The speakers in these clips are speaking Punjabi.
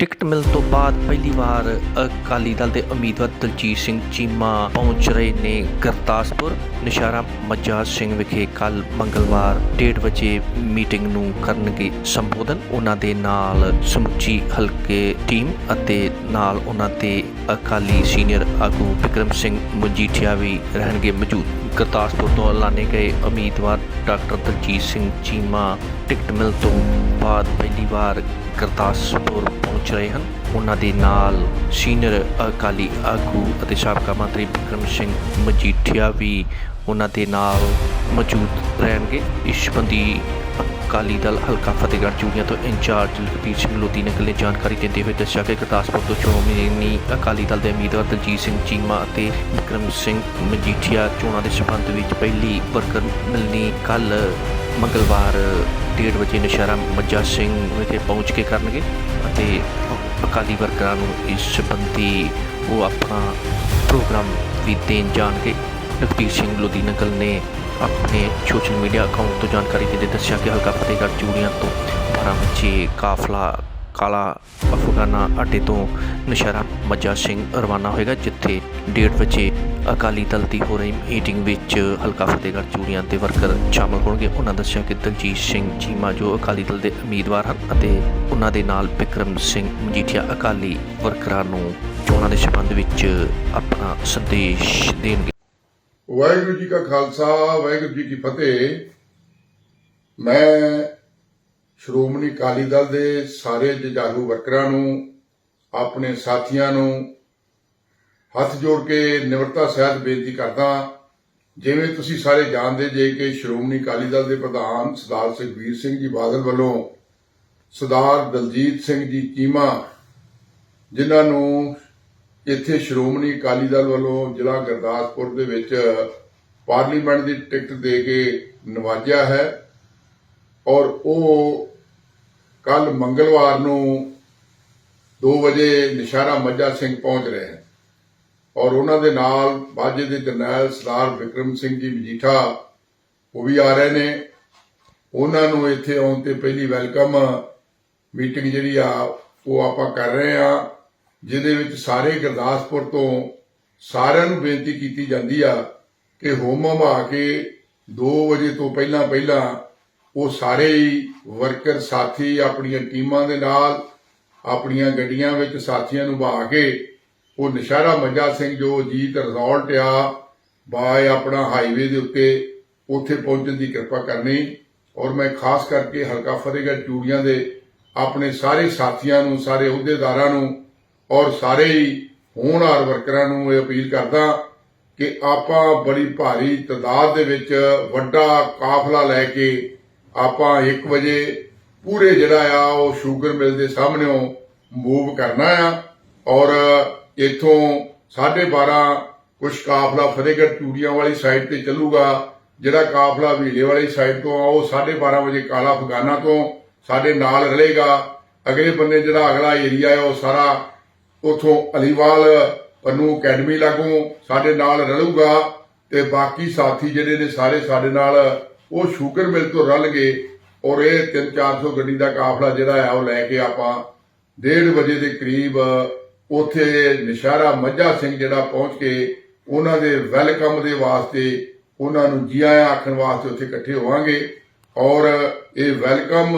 ਟਿਕਟ ਮਿਲਣ ਤੋਂ ਬਾਅਦ ਪਹਿਲੀ ਵਾਰ ਅਕਾਲੀ ਦਲ ਦੇ ਉਮੀਦਵਾਰ ਦਲਜੀਤ ਸਿੰਘ ਚੀਮਾ ਪਹੁੰਚ ਰਹੇ ਨੇ ਗੁਰਦਾਸਪੁਰ। ਨਿਸ਼ਾਰਾ ਮਜਾਜ ਸਿੰਘ ਵਿਖੇ ਕੱਲ ਮੰਗਲਵਾਰ 1:30 ਵਜੇ ਮੀਟਿੰਗ ਨੂੰ ਕਰਨਗੇ ਸੰਬੋਧਨ। ਉਹਨਾਂ ਦੇ ਨਾਲ ਸਮੁੱਚੀ ਹਲਕੇ ਟੀਮ ਅਤੇ ਨਾਲ ਉਹਨਾਂ ਦੇ ਅਕਾਲੀ ਸੀਨੀਅਰ ਆਗੂ ਵਿਕਰਮ ਸਿੰਘ ਮਜੀਠੀਆ ਵੀ ਰਹਿਣਗੇ ਮੌਜੂਦ। ਗੁਰਦਾਸਪੁਰ ਤੋਂ ਐਲਾਨੇ ਗਏ ਉਮੀਦਵਾਰ ਡਾਕਟਰ ਦਲਜੀਤ ਸਿੰਘ ਚੀਮਾ ਟਿਕਟ ਮਿਲਣ ਤੋਂ ਬਾਅਦ ਪਹਿਲੀ ਵਾਰ ਗੁਰਦਾਸਪੁਰ ਪਹੁੰਚ ਰਹੇ ਹਨ। ਉਹਨਾਂ ਦੇ ਨਾਲ ਸੀਨੀਅਰ ਅਕਾਲੀ ਆਗੂ ਅਤੇ ਸਾਬਕਾ ਮੰਤਰੀ ਵਿਕਰਮ ਸਿੰਘ ਮਜੀਠੀਆ ਵੀ ਉਹਨਾਂ ਦੇ ਨਾਲ ਮੌਜੂਦ ਰਹਿਣਗੇ। ਇਸ ਸੰਬੰਧੀ ਅਕਾਲੀ ਦਲ ਹਲਕਾ ਫਤਿਹਗੜ੍ਹ ਚੂੜੀਆਂ ਤੋਂ ਇੰਚਾਰਜ ਲਖਬੀਰ ਸਿੰਘ ਲੋਧੀ ਨੇ ਕੱਲ੍ਹ ਜਾਣਕਾਰੀ ਦਿੰਦੇ ਹੋਏ ਦੱਸਿਆ ਕਿ ਗੁਰਦਾਸਪੁਰ ਤੋਂ ਚੋਣਵੀਂ ਅਕਾਲੀ ਦਲ ਦੇ ਉਮੀਦਵਾਰ ਦਲਜੀਤ ਸਿੰਘ ਚੀਮਾ ਅਤੇ ਵਿਕਰਮ ਸਿੰਘ ਮਜੀਠੀਆ ਚੋਣਾਂ ਦੇ ਸੰਬੰਧ ਵਿੱਚ ਪਹਿਲੀ ਵਰਕਰ ਮਿਲਣੀ ਕੱਲ ਮੰਗਲਵਾਰ 1:30 ਵਜੇ ਨਸ਼ਹਿਰਾ ਮੱਜਾ ਸਿੰਘ ਵਿਖੇ ਪਹੁੰਚ ਕੇ ਕਰਨਗੇ ਅਤੇ ਅਕਾਲੀ ਵਰਕਰਾਂ ਨੂੰ ਇਸ ਸੰਬੰਧੀ ਉਹ ਆਪਣਾ ਪ੍ਰੋਗਰਾਮ ਵੀ ਦੇਣ ਜਾਣਗੇ। ਲਖਬੀਰ ਸਿੰਘ ਲੋਧੀ ਨਕਲ ਨੇ ਆਪਣੇ ਸੋਸ਼ਲ ਮੀਡੀਆ ਅਕਾਊਂਟ ਤੋਂ ਜਾਣਕਾਰੀ ਦਿੰਦੇ ਦੱਸਿਆ ਕਿ ਹਲਕਾ ਫਤਿਹਗੜ੍ਹ ਚੂੜੀਆਂ ਤੋਂ 12 ਵਜੇ ਕਾਫਲਾ ਕਾਲਾ ਅਫਗਾਨਾ ਅੱਡੇ ਤੋਂ ਨਸ਼ਹਿਰਾ ਮੱਜਾ ਸਿੰਘ ਰਵਾਨਾ ਹੋਏਗਾ, ਜਿੱਥੇ 1:30 ਵਜੇ ਅਕਾਲੀ ਦਲ ਦੀ ਹੋ ਰਹੀ ਮੀਟਿੰਗ ਵਿੱਚ ਹਲਕਾ ਫਤਿਹਗੜ੍ਹ ਚੂੜੀਆਂ ਦੇ ਵਰਕਰ ਸ਼ਾਮਲ ਹੋਣਗੇ। ਉਹਨਾਂ ਦੱਸਿਆ ਕਿ ਦਲਜੀਤ ਸਿੰਘ ਚੀਮਾ, ਜੋ ਅਕਾਲੀ ਦਲ ਦੇ ਉਮੀਦਵਾਰ ਹਨ ਅਤੇ ਉਹਨਾਂ ਦੇ ਨਾਲ ਵਿਕਰਮ ਸਿੰਘ ਮਜੀਠੀਆ ਅਕਾਲੀ ਵਰਕਰਾਂ ਨੂੰ ਚੋਣਾਂ ਦੇ ਸੰਬੰਧ ਵਿੱਚ ਆਪਣਾ ਸੰਦੇਸ਼ ਦੇਣਗੇ। ਵਾਹਿਗੁਰੂ ਜੀ ਕਾ ਖਾਲਸਾ, ਵਾਹਿਗੁਰੂ ਜੀ ਕੀ ਫਤਿਹ। ਮੈਂ ਸ਼੍ਰੋਮਣੀ ਅਕਾਲੀ ਦਲ ਦੇ ਸਾਰੇ ਜੁਝਾਰੂ ਵਰਕਰਾਂ ਨੂੰ, ਆਪਣੇ ਸਾਥੀਆਂ ਨੂੰ ਹੱਥ ਜੋੜ ਕੇ ਨਿਮਰਤਾ ਸਹਿਤ ਬੇਨਤੀ ਕਰਦਾ ਜਿਵੇਂ ਤੁਸੀਂ ਸਾਰੇ ਜਾਣਦੇ ਜੇ ਕਿ ਸ਼੍ਰੋਮਣੀ ਅਕਾਲੀ ਦਲ ਦੇ ਪ੍ਰਧਾਨ ਸਰਦਾਰ ਸੁਖਬੀਰ ਸਿੰਘ ਜੀ ਬਾਦਲ ਵੱਲੋਂ ਸਰਦਾਰ ਦਲਜੀਤ ਸਿੰਘ ਜੀ ਚੀਮਾ, ਜਿਨ੍ਹਾਂ ਨੂੰ ਇੱਥੇ ਸ਼੍ਰੋਮਣੀ ਅਕਾਲੀ ਦਲ ਵੱਲੋਂ ਜ਼ਿਲ੍ਹਾ ਗੁਰਦਾਸਪੁਰ ਦੇ ਵਿੱਚ ਪਾਰਲੀਮੈਂਟ ਦੀ ਟਿਕਟ ਦੇ ਕੇ ਨਵਾਜਿਆ ਹੈ ਔਰ ਉਹ ਕੱਲ ਮੰਗਲਵਾਰ ਨੂੰ 2 ਵਜੇ ਨਿਸ਼ਾਰਾ ਮੱਜਾ ਸਿੰਘ ਪਹੁੰਚ ਰਹੇ ਹਨ। ਔਰ ਉਹਨਾਂ ਦੇ ਨਾਲ ਬਾਜੇ ਦੇ ਜਰਨੈਲ ਸਰਦਾਰ ਵਿਕਰਮ ਸਿੰਘ ਜੀ ਮਜੀਠਾ, ਉਹ ਵੀ ਆ ਰਹੇ ਨੇ। ਉਹਨਾਂ ਨੂੰ ਇੱਥੇ ਆਉਣ ਤੇ ਪਹਿਲੀ ਵੈਲਕਮ ਮੀਟਿੰਗ ਜਿਹੜੀ ਆ, ਉਹ ਆਪਾਂ ਕਰ ਰਹੇ ਆ ਜਿਹਦੇ ਵਿੱਚ ਸਾਰੇ ਗੁਰਦਾਸਪੁਰ ਤੋਂ ਸਾਰਿਆਂ ਨੂੰ ਬੇਨਤੀ ਕੀਤੀ ਜਾਂਦੀ ਆ ਕਿ ਹੋਮ ਹਮਾ ਕੇ 2 ਵਜੇ ਤੋਂ ਪਹਿਲਾਂ ਪਹਿਲਾਂ ਉਹ ਸਾਰੇ ਹੀ ਵਰਕਰ ਸਾਥੀ ਆਪਣੀਆਂ ਟੀਮਾਂ ਦੇ ਨਾਲ, ਆਪਣੀਆਂ ਗੱਡੀਆਂ ਵਿੱਚ ਸਾਥੀਆਂ ਨੂੰ ਬਹਾ ਕੇ ਉਹ ਨਿਸ਼ਾਰਾ ਮੰਜਾ ਸਿੰਘ ਜੋ ਜੀਤ ਰਿਜ਼ੋਲਟ ਆ, ਬਾਏ ਆਪਣਾ ਹਾਈਵੇ ਦੇ ਉੱਤੇ, ਉੱਥੇ ਪਹੁੰਚਣ ਦੀ ਕਿਰਪਾ ਕਰਨੀ। ਔਰ ਮੈਂ ਖਾਸ ਕਰਕੇ ਹਲਕਾ ਫਤਿਹਗੜ੍ਹ ਚੂੜੀਆਂ ਦੇ ਆਪਣੇ ਸਾਰੇ ਸਾਥੀਆਂ ਨੂੰ, ਸਾਰੇ ਅਹੁਦੇਦਾਰਾਂ ਨੂੰ ਔਰ ਸਾਰੇ ਹੀ ਹੋਣਹਾਰ ਵਰਕਰਾਂ ਨੂੰ ਇਹ ਅਪੀਲ ਕਰਦਾ ਕਿ ਆਪਾਂ ਬੜੀ ਭਾਰੀ ਤਦਾਦ ਦੇ ਵਿੱਚ ਵੱਡਾ ਕਾਫਲਾ ਲੈ ਕੇ ਆਪਾਂ 1 ਵਜੇ ਪੂਰੇ ਜਿਹੜਾ ਆ, ਉਹ ਸ਼ੂਗਰ ਮਿਲ ਦੇ ਸਾਹਮਣੇੋਂ ਮੂਵ ਕਰਨਾ ਆ। ਔਰ ਇਥੋਂ 12:30 ਕੁਝ ਕਾਫਲਾ ਫਤਿਹਗੜ੍ਹ ਚੂੜੀਆਂ ਵਾਲੀ ਸਾਈਡ ਤੇ ਚੱਲੂਗਾ, ਜਿਹੜਾ ਕਾਫਲਾ ਵੀਲੇ ਵਾਲੀ ਸਾਈਡ ਤੋਂ ਆ, ਉਹ 12:30 ਵਜੇ ਕਾਲਾ ਫਗਾਨਾ ਤੋਂ ਸਾਡੇ ਨਾਲ ਰਲੇਗਾ। ਅਗਲੇ ਬੰਨੇ ਜਿਹੜਾ ਅਗਲਾ ਏਰੀਆ ਹੈ ਉਹ ਸਾਰਾ ਉਥੋਂ ਅਲੀਵਾਲ ਪੰਨੂ ਅਕੈਡਮੀ ਲਾਗੋਂ ਸਾਡੇ ਨਾਲ ਰਲੂਗਾ। ਤੇ ਬਾਕੀ ਸਾਥੀ ਜਿਹੜੇ ਨੇ ਸਾਰੇ ਸਾਡੇ ਨਾਲ ਉਹ ਸ਼ੂਗਰ ਮਿਲ ਤੋਂ ਰਲ ਗਏ ਔਰ ਇਹ 3-400 ਗੱਡੀ ਦਾ ਕਾਫਲਾ ਜਿਹੜਾ ਆ ਉਹ ਲੈ ਕੇ ਆਪਾਂ 1:30 ਵਜੇ ਦੇ ਕਰੀਬ ਉਥੇ ਨਿਸ਼ਾਰਾ ਮੱਝਾ ਸਿੰਘ ਜਿਹੜਾ ਪਹੁੰਚ ਕੇ ਉਹਨਾਂ ਦੇ ਵੈਲਕਮ ਦੇ ਵਾਸਤੇ ਉਹਨਾਂ ਨੂੰ ਜੀ ਆਇਆਂ ਆਖਣ ਵਾਸਤੇ ਉੱਥੇ ਇਕੱਠੇ ਹੋਵਾਂਗੇ। ਔਰ ਇਹ ਵੈਲਕਮ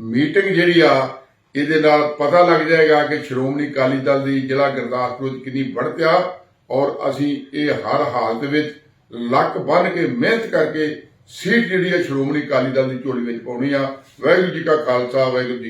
ਮੀਟਿੰਗ ਜਿਹੜੀ ਆ, ਇਹਦੇ ਨਾਲ ਪਤਾ ਲੱਗ ਜਾਏਗਾ ਕਿ ਸ਼੍ਰੋਮਣੀ ਅਕਾਲੀ ਦਲ ਦੀ ਜ਼ਿਲ੍ਹਾ ਗੁਰਦਾਸਪੁਰ ਵਿੱਚ ਕਿੰਨੀ ਵੜਤਿਆ ਔਰ ਅਸੀਂ ਇਹ ਹਰ ਹਾਲਤ ਵਿੱਚ ਲੱਕ ਬੰਨ ਕੇ ਮਿਹਨਤ ਕਰਕੇ ਸੀਟ ਜਿਹੜੀ ਹੈ ਸ਼੍ਰੋਮਣੀ ਅਕਾਲੀ ਦਲ ਦੀ ਝੋਲੀ ਵਿੱਚ ਪਾਉਣੀ ਆ। ਵਾਹਿਗੁਰੂ ਜੀ ਕਾ ਖਾਲਸਾ, ਵਾਹਿਗੁਰੂ ਜੀ